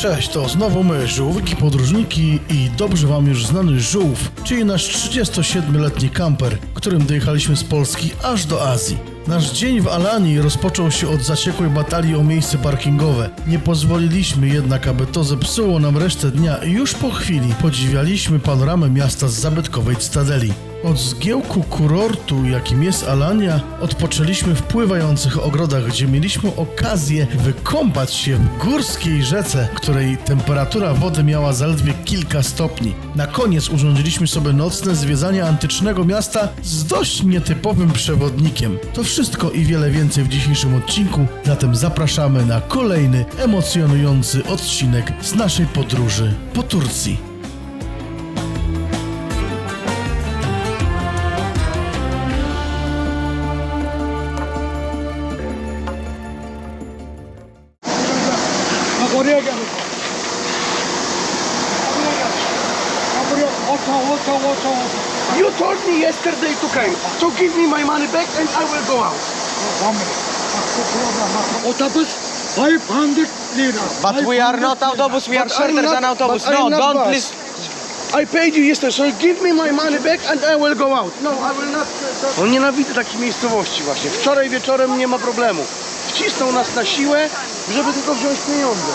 Cześć, to znowu my, żółwiki podróżniki i dobrze wam już znany żółw, czyli nasz 37-letni kamper, którym dojechaliśmy z Polski aż do Azji. Nasz dzień w Alanii rozpoczął się od zaciekłej batalii o miejsce parkingowe. Nie pozwoliliśmy jednak, aby to zepsuło nam resztę dnia i już po chwili podziwialiśmy panoramę miasta z zabytkowej Cytadeli. Od zgiełku kurortu, jakim jest Alania, odpoczęliśmy w pływających ogrodach, gdzie mieliśmy okazję wykąpać się w górskiej rzece, której temperatura wody miała zaledwie kilka stopni. Na koniec urządziliśmy sobie nocne zwiedzanie antycznego miasta z dość nietypowym przewodnikiem. To wszystko i wiele więcej w dzisiejszym odcinku, zatem zapraszamy na kolejny emocjonujący odcinek z naszej podróży po Turcji. Bak. Otobüs 500 lira. But we are not autobus, we are shorter than autobus. No, don't please. I paid you yesterday, so give me my money back and I will go out. No, I will not. On nienawidzę takich miejscowości właśnie. Wczoraj wieczorem nie ma problemu. Wcisnął nas na siłę, żeby tylko wziąć pieniądze.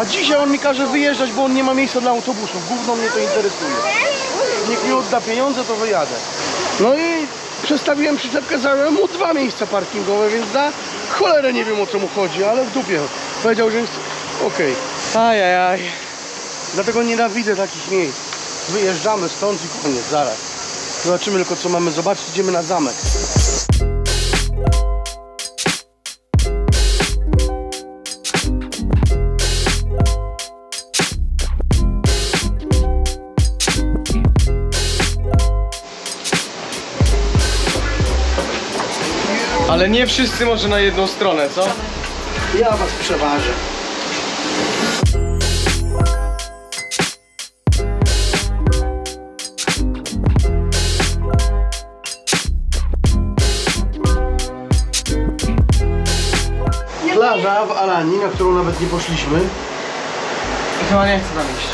A dzisiaj on mi każe wyjeżdżać, bo on nie ma miejsca dla autobusów. Gówno mnie to interesuje. Niech mi odda pieniądze, to wyjadę. No i przestawiłem przyczepkę, zająłem mu dwa miejsca parkingowe, więc za cholerę nie wiem o co mu chodzi, ale w dupie. Powiedział, że jest okej. Aj, aj, aj. Dlatego nienawidzę takich miejsc. Wyjeżdżamy stąd i koniec, zaraz. Zobaczymy tylko co mamy zobaczyć, idziemy na zamek. Ale nie wszyscy może na jedną stronę, co? Ja was przeważę. Plaża w Alanii, na którą nawet nie poszliśmy. Chyba nie chcę tam iść.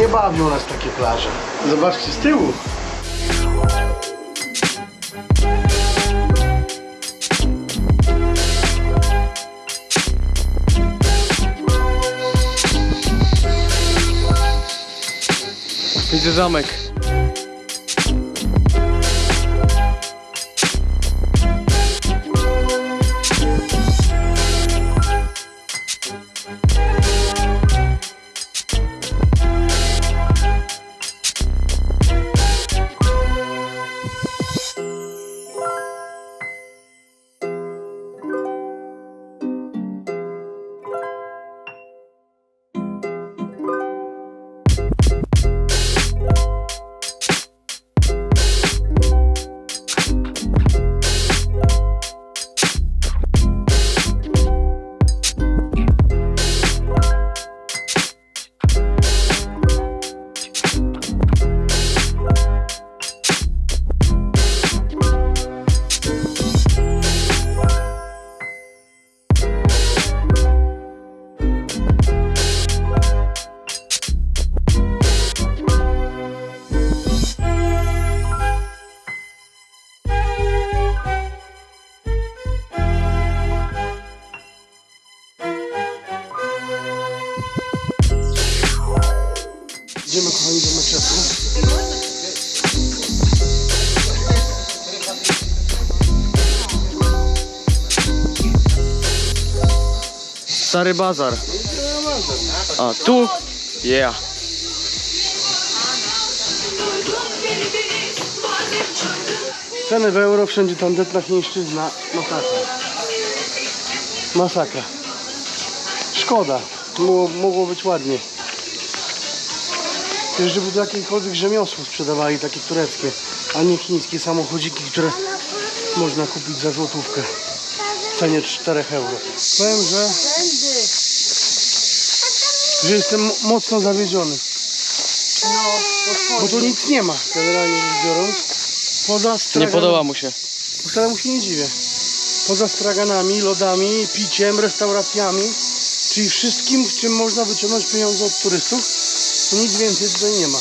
Nie bawią nas takie plaże. Zobaczcie z tyłu. Widzę zamek. Stary bazar. A, tu? Yeah. Ceny w euro, wszędzie tandetna chińszczyzna. Masakra. Masakra. Szkoda. Mogło, być ładnie. Też, żeby do jakiegokolwiek rzemiosło sprzedawali, takie tureckie, a nie chińskie samochodziki, które można kupić za złotówkę cenie 4 euro. Powiem, że, że jestem mo- mocno zawiedziony. Bo tu nic nie ma, generalnie rzecz biorąc. Poza Nie straganami. podoba mu się. Wcale mu się nie dziwię. Poza straganami, lodami, piciem, restauracjami, Czyli wszystkim, w czym można wyciągnąć pieniądze od turystów, to nic więcej tutaj nie ma.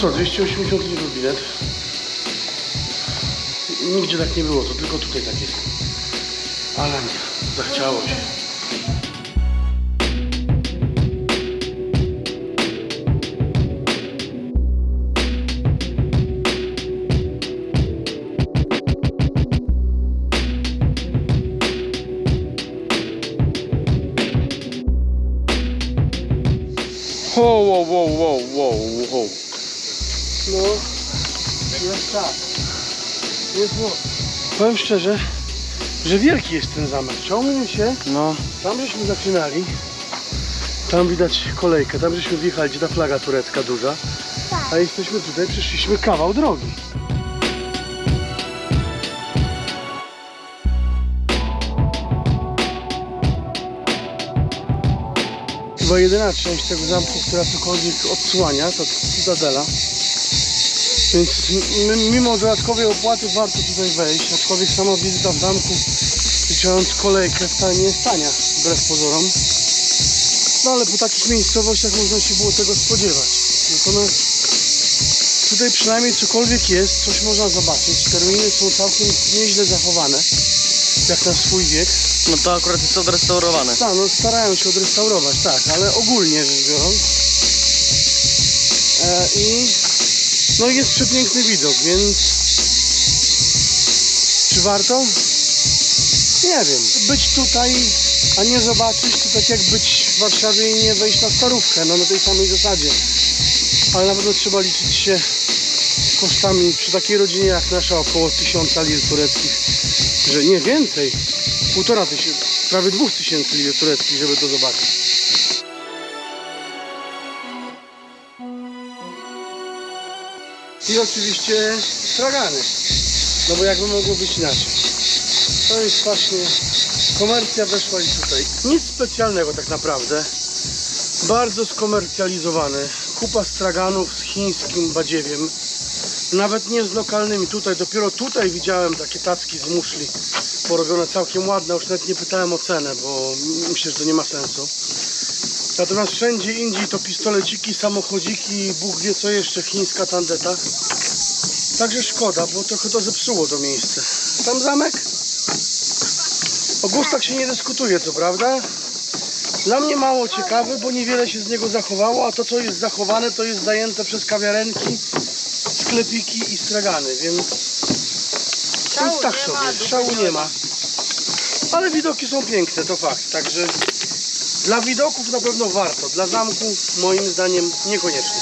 Co, 280 litrów bilet. Nigdzie tak nie było, to tylko tutaj tak jest. Ale nie, zachciało się. Wow, wow, wow, wow, wow, wow. No, jest tak. Jest no. Powiem szczerze, że wielki jest ten zamek. Ciągnie się. No. Tam żeśmy zaczynali. Tam widać kolejkę. Tam żeśmy wjechali, gdzie ta flaga turecka duża. A jesteśmy tutaj, przeszliśmy kawał drogi. Chyba jedyna część tego zamku, która cokolwiek odsłania, to Cytadela. Więc mimo dodatkowej opłaty warto tutaj wejść, aczkolwiek sama wizyta w zamku, licząc kolejkę, wcale nie jest tania, wbrew pozorom. No ale po takich miejscowościach można się było tego spodziewać. Natomiast tutaj przynajmniej cokolwiek jest, coś można zobaczyć. Terminy są całkiem nieźle zachowane, jak na swój wiek. No to akurat jest odrestaurowane. Tak, no starają się odrestaurować, tak, ale ogólnie rzecz biorąc. E, I no jest przepiękny widok, więc czy warto? Nie wiem. Być tutaj, a nie zobaczyć, to tak jak być w Warszawie i nie wejść na starówkę, no na tej samej zasadzie. Ale na pewno trzeba liczyć się z kosztami przy takiej rodzinie jak nasza około 1000 lir tureckich, że nie więcej, półtora tysiąca, prawie dwóch tysięcy lir tureckich, żeby to zobaczyć. I oczywiście stragany. No bo jakby mogło być inaczej. To jest właśnie komercja weszła i tutaj. Nic specjalnego tak naprawdę. Bardzo skomercjalizowany. Kupa straganów z chińskim badziewiem. Nawet nie z lokalnymi. Tutaj, dopiero tutaj widziałem takie tacki z muszli. Porobione całkiem ładne. Już nawet nie pytałem o cenę, bo myślę, że to nie ma sensu. Natomiast wszędzie indziej to pistoleciki, samochodziki, Bóg wie co jeszcze, chińska tandeta. Także szkoda, bo trochę to zepsuło to miejsce. Tam zamek? O gustach się nie dyskutuje, co prawda? Dla mnie mało ciekawy, bo niewiele się z niego zachowało, a to co jest zachowane, to jest zajęte przez kawiarenki, sklepiki i stragany, więc, więc tak sobie, szału nie ma. Ale widoki są piękne, to fakt, także dla widoków na pewno warto, dla zamku moim zdaniem niekoniecznie.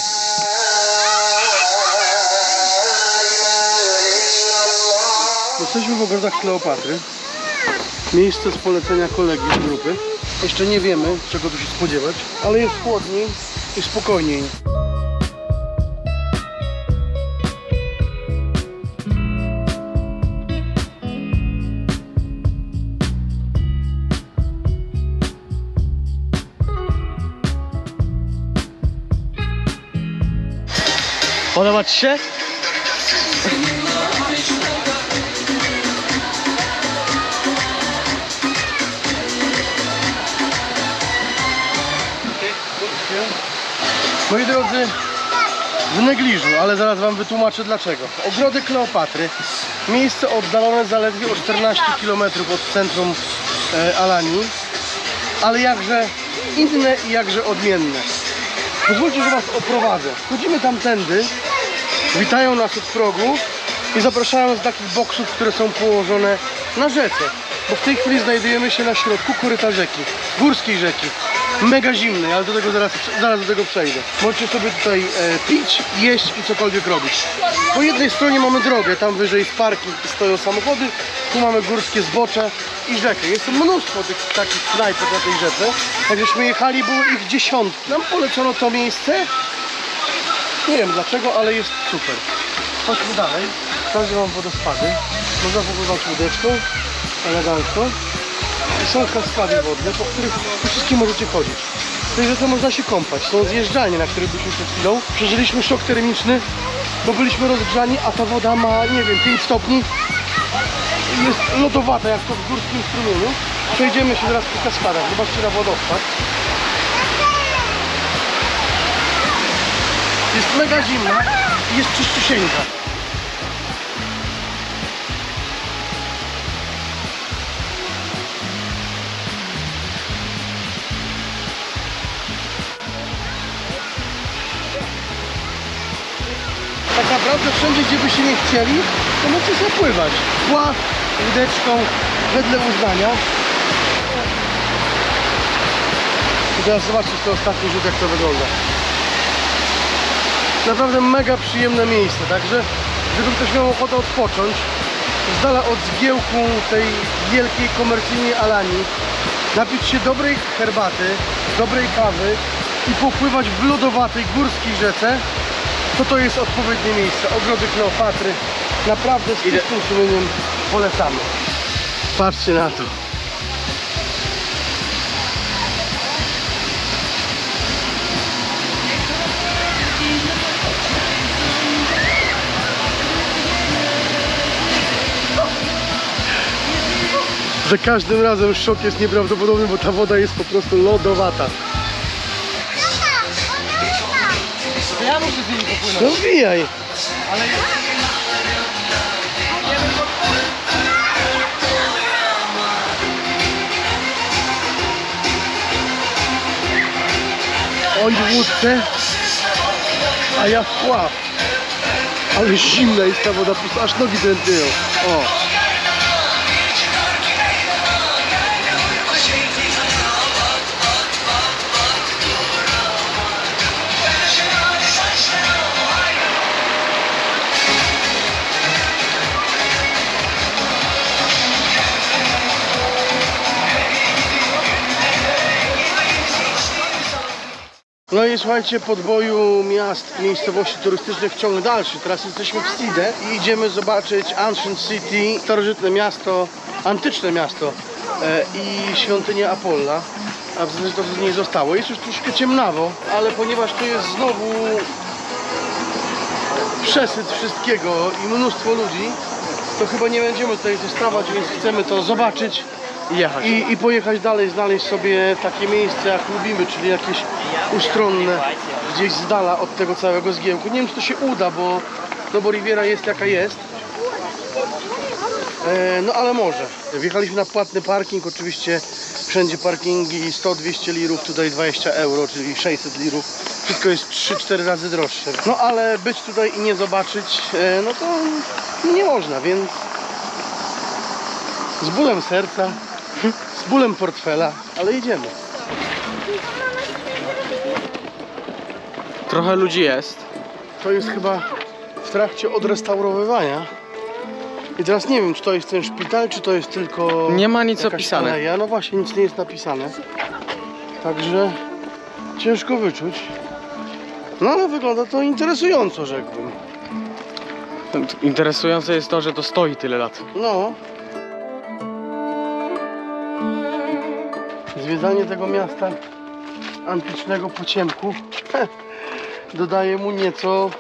Jesteśmy w ogrodach Kleopatry. Miejsce z polecenia kolegi z grupy. Jeszcze nie wiemy, czego tu się spodziewać, ale jest chłodniej i spokojniej. Podoba się? Moi drodzy, w negliżu, ale zaraz Wam wytłumaczę dlaczego. Ogrody Kleopatry, miejsce oddalone zaledwie o 14 km od centrum e, Alanii, ale jakże inne i jakże odmienne. Pozwólcie, że Was oprowadzę. Chodzimy tamtędy, witają nas od progu i zapraszają z takich boksów, które są położone na rzece. Bo w tej chwili znajdujemy się na środku koryta rzeki, górskiej rzeki. Mega zimnej, ale do tego zaraz, zaraz do tego przejdę. Możecie sobie tutaj e, pić, jeść i cokolwiek robić. Po jednej stronie mamy drogę, tam wyżej jest parking i stoją samochody, tu mamy górskie zbocze i rzekę. Jest mnóstwo tych takich knajpek na tej rzece. Jak żeśmy jechali, było ich dziesiątki. Nam polecono to miejsce, nie wiem dlaczego, ale jest super. Chodźmy dalej. Pokażę Wam wodospady. Można popływać łódeczką, elegancko. I są kaskady wodne, po których po wszystkim możecie chodzić. W tej rzece można się kąpać. Są zjeżdżalnie, na których byliśmy przed chwilą. Przeżyliśmy szok termiczny, bo byliśmy rozgrzani, a ta woda ma, nie wiem, 5 stopni. Jest lodowata, jak to w górskim strumieniu. Przejdziemy się teraz po kaskadach. Zobaczcie na wodospad. Jest mega zimna i jest czyściusieńka. Tak naprawdę wszędzie, gdzie się nie chcieli, to możecie sobie pływać. Pła, łódeczką, wedle uznania. I teraz zobaczcie to ostatni rzut, jak to wygląda. Naprawdę mega przyjemne miejsce, także gdyby ktoś miał ochotę odpocząć, z dala od zgiełku tej wielkiej komercyjnej Alanii, napić się dobrej herbaty, dobrej kawy i popływać w lodowatej górskiej rzece, to to jest odpowiednie miejsce. Ogrody Kleopatry. Naprawdę z czystym sumieniem polecamy. Patrzcie na to. Za każdym razem szok jest nieprawdopodobny, bo ta woda jest po prostu lodowata. Ja muszę z nimi popłynąć. No wbijaj. Oj w łódce, a ja w pław. Ale zimna jest ta woda, po prostu aż nogi drętwieją. O. No i słuchajcie, podboju miast, miejscowości turystycznych ciąg dalszy. Teraz jesteśmy w Side i idziemy zobaczyć Ancient City, starożytne miasto, antyczne miasto e, i świątynię Apolla. A w zasadzie to z niej zostało. Jest już troszkę ciemnawo, ale ponieważ to jest znowu przesyt wszystkiego i mnóstwo ludzi, to chyba nie będziemy tutaj zostawać, więc chcemy to zobaczyć I jechać. i, i pojechać dalej, znaleźć sobie takie miejsce jak lubimy, czyli jakieś ustronne, gdzieś z dala od tego całego zgiełku. Nie wiem czy to się uda, bo, no bo Riviera jest jaka jest. E, no ale może. Wjechaliśmy na płatny parking, oczywiście wszędzie parkingi 100-200 lirów, tutaj 20 euro, czyli 600 lirów. Wszystko jest 3-4 razy droższe. No ale być tutaj i nie zobaczyć, e, no to nie można, więc z bólem serca, z bólem portfela, ale idziemy. Trochę ludzi jest. To jest chyba w trakcie odrestaurowywania. I teraz nie wiem, czy to jest ten szpital, czy to jest tylko. Nie ma nic opisane. Aleja. No właśnie, nic nie jest napisane. Także ciężko wyczuć. No ale wygląda to interesująco, rzekłbym. Interesujące jest to, że to stoi tyle lat. No. Zwiedzanie tego miasta antycznego po ciemku dodaje mu nieco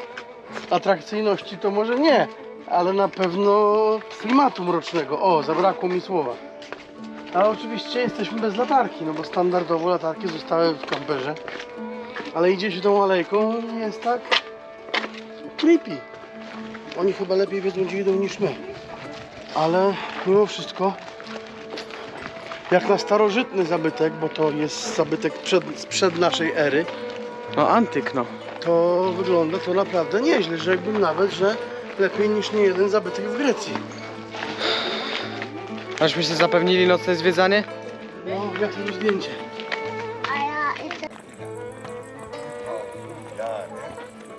atrakcyjności, to może nie, ale na pewno klimatu mrocznego. O, zabrakło mi słowa. Ale oczywiście jesteśmy bez latarki, no bo standardowo latarki zostały w kamperze. Ale idzie się tą alejką, jest tak creepy. Oni chyba lepiej wiedzą, gdzie idą niż my ale mimo wszystko jak na starożytny zabytek, bo to jest zabytek przed, sprzed naszej ery, No antyk, no. to wygląda to naprawdę nieźle, rzekłbym nawet, że lepiej niż nie jeden zabytek w Grecji. Ażśmy się zapewnili nocne zwiedzanie? No, ja to zdjęcie.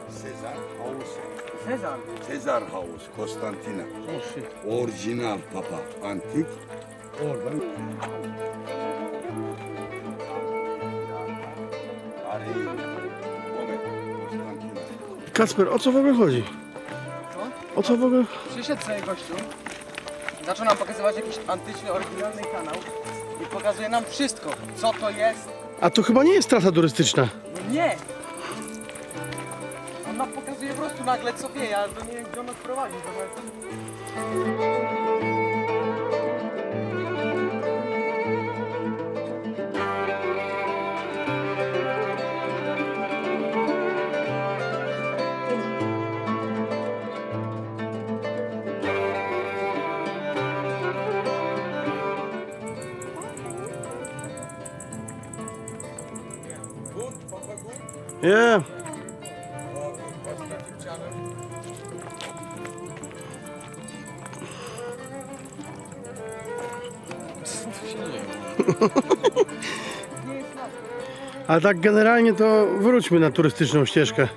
Sezar House. Sezar. Sezar House, Konstantina. Orijinal papa, antik. Konstantina. Kasper, o co w ogóle chodzi? O co w ogóle? Przyszedł sobie gościu, zaczął nam pokazywać jakiś antyczny, oryginalny kanał i pokazuje nam wszystko, co to jest, A to chyba nie jest trasa turystyczna. Nie! Ona pokazuje po prostu nagle co wie, ale to nie wiem gdzie ona prowadzi. To Nie. A tak generalnie to wróćmy na turystyczną ścieżkę.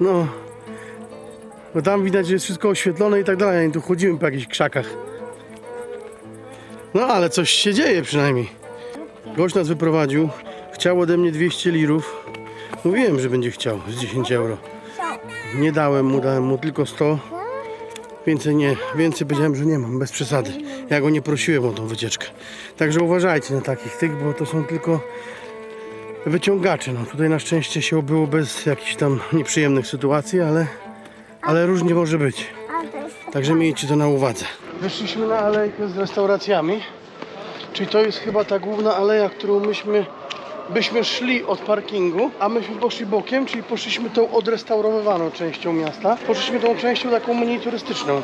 No. Bo tam widać, że jest wszystko oświetlone i tak dalej. Tu chodzimy po jakichś krzakach. No ale coś się dzieje przynajmniej. Gość nas wyprowadził. Chciał ode mnie 200 lirów. Mówiłem, że będzie chciał z 10 euro. Nie dałem mu, dałem mu tylko 100. Więcej nie, więcej powiedziałem, że nie mam, bez przesady. Ja go nie prosiłem o tą wycieczkę. Także uważajcie na takich tych, bo to są tylko wyciągacze. No tutaj na szczęście się obyło bez jakichś tam nieprzyjemnych sytuacji, ale, ale różnie może być. Także miejcie to na uwadze. Wyszliśmy na alejkę z restauracjami. Czyli to jest chyba ta główna aleja, którą myśmy byśmy szli od parkingu, a myśmy poszli bokiem, czyli poszliśmy tą odrestaurowywaną częścią miasta. Poszliśmy tą częścią taką mniej turystyczną.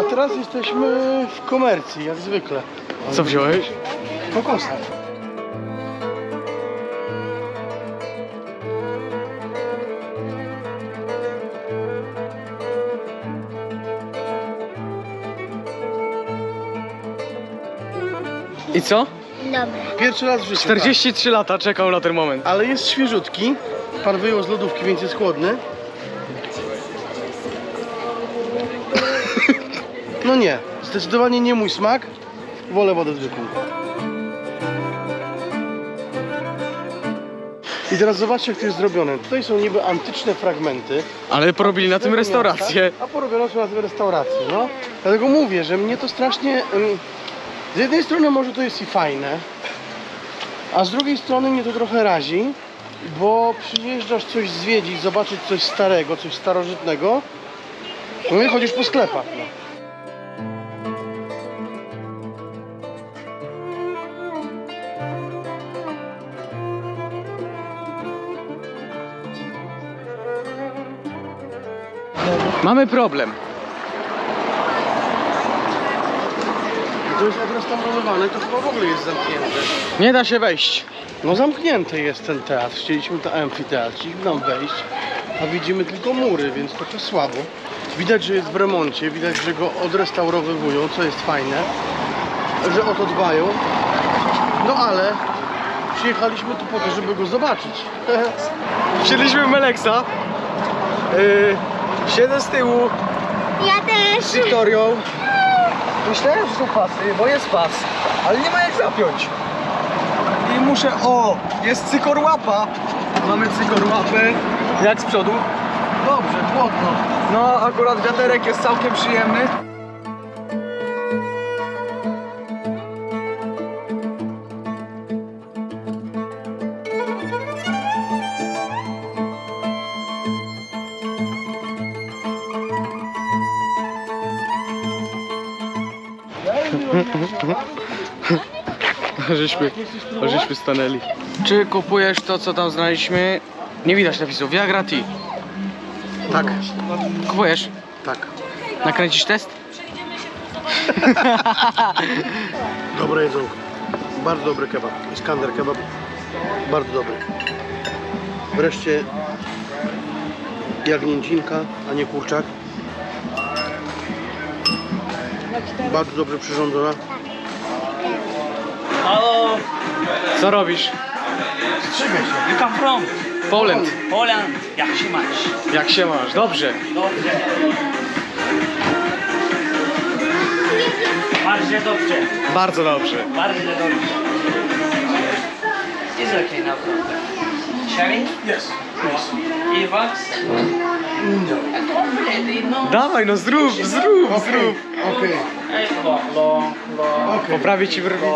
A teraz jesteśmy w komercji, jak zwykle. Co wziąłeś? Kokosa. I co? Dobra. Pierwszy raz w życiu. 43 lata czekał na ten moment. Tak. Ale jest świeżutki. Pan wyjął z lodówki, więc jest chłodny. No nie, zdecydowanie nie mój smak. Wolę wodę zwykłą. I teraz zobaczcie, jak to jest zrobione. Tutaj są niby antyczne fragmenty. Ale porobili na tym restaurację. A porobiono są na tym restaurację, no. Dlatego mówię, że mnie to strasznie... Z jednej strony może to jest i fajne, a z drugiej strony mnie to trochę razi, bo przyjeżdżasz coś zwiedzić, zobaczyć coś starego, coś starożytnego, no i chodzisz po sklepach, no. Mamy problem. To jest odrestaurowane, to chyba w ogóle jest zamknięte. Nie da się wejść. No zamknięty jest ten teatr. Chcieliśmy to amfiteatr, chcieliśmy tam wejść, a widzimy tylko mury, więc trochę słabo. Widać, że jest w remoncie, widać, że go odrestaurowywują, co jest fajne, że o to dbają. No ale przyjechaliśmy tu po to, żeby go zobaczyć. Wsiedliśmy w Meleksa. Yy, siedzę z tyłu Ja też. z Wiktorią. Myślałem, że są pasy, bo jest pas, ale nie ma jak zapiąć. I muszę, o, jest cykorłapa. Mamy cykorłapę. Jak z przodu? Dobrze, chłodno. No, akurat wiaterek jest całkiem przyjemny. Żeśmy, żeśmy stanęli. Czy kupujesz to, co tam znaleźliśmy? Nie widać napisów. Viagra Tea. Tak, Kupujesz? tak. Nakręcisz test? Dobre jedzonko. Bardzo dobry kebab. Iskander kebab. Bardzo dobry. Wreszcie jagnięcinka, a nie kurczak. Bardzo dobrze przyrządzona. Co robisz? Strzygaj się. You come from Poland. Poland. Jak się masz? Jak się masz? Dobrze. Dobrze. Bardzo dobrze. Bardzo dobrze. Bardzo dobrze. It's okay now. Sharing? Yes. It works? No. No. Dawaj, no zrób, zrób, zrób. Okej, okej, Poprawię ci brwi.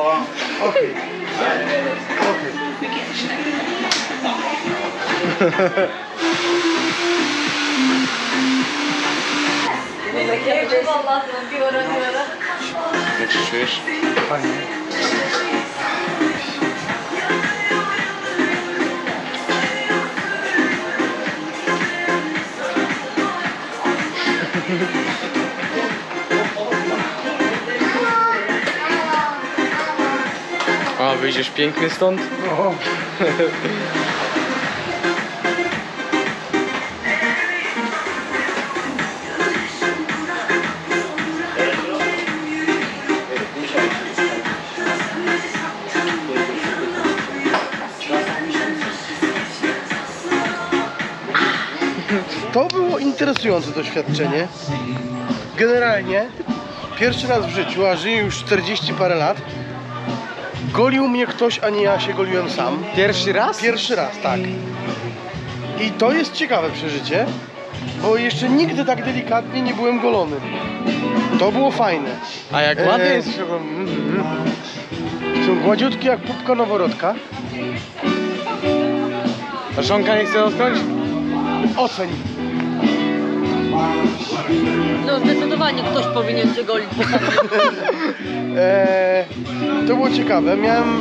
okej. Ara bir ara. Jak się czujesz? A, wyjdziesz piękny stąd? To było interesujące doświadczenie. Generalnie pierwszy raz w życiu, a żyję już 40 parę lat, golił mnie ktoś, a nie ja się goliłem sam. Pierwszy raz? Pierwszy raz, tak. I to jest ciekawe przeżycie, bo jeszcze nigdy tak delikatnie nie byłem golony. To było fajne. A jak Eee. ładnie jest środku. Mhm. Są gładziutkie jak pupka noworodka. A żonka nie chce dotknąć? Oceń. No zdecydowanie ktoś powinien cię golić. Eee, to było ciekawe. Miałem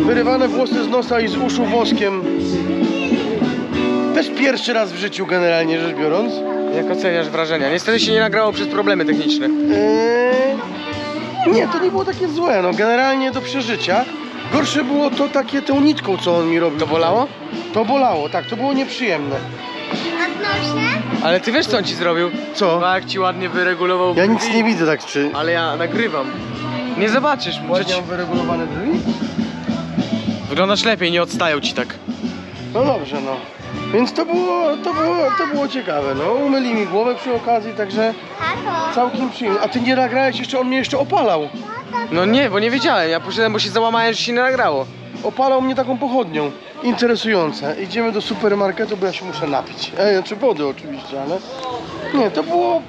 wyrywane włosy z nosa i z uszu woskiem. Też pierwszy raz w życiu generalnie rzecz biorąc. Jak oceniasz wrażenia? Niestety się nie nagrało przez problemy techniczne. Eee, nie, to nie było takie złe, no generalnie do przeżycia. Gorsze było to takie tą nitką, co on mi robił. To bolało? To bolało, tak, to było nieprzyjemne. Ale ty wiesz co on ci zrobił? Co? No jak ci ładnie wyregulował Ja nic nie widzę tak czy... Ale ja nagrywam. Nie zobaczysz. Muszę Ładnie ci... mam wyregulowane drzwi? Wyglądasz lepiej, nie odstają ci tak. No dobrze, no. Więc to było, to było, to było ciekawe, no. Umyli mi głowę przy okazji, także całkiem przyjemnie. A ty nie nagrałeś jeszcze, on mnie jeszcze opalał. No nie, bo nie wiedziałem. Ja poszedłem, bo się załamałem, że się nie nagrało. Opalał mnie taką pochodnią. Interesujące. Idziemy do supermarketu, bo ja się muszę napić. E, znaczy wody oczywiście, ale... Nie, to było...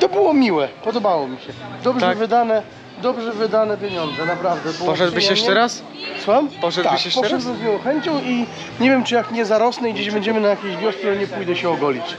To było miłe. Podobało mi się. Dobrze Tak? wydane, dobrze wydane pieniądze, naprawdę. Było Poszedłbyś przyjemnie. jeszcze raz? Słucham? Poszedłbyś tak, jeszcze raz? poszedłbym z miłą chęcią i nie wiem, czy jak nie zarosnę i gdzieś będziemy na jakiejś wiosce, to nie pójdę się ogolić.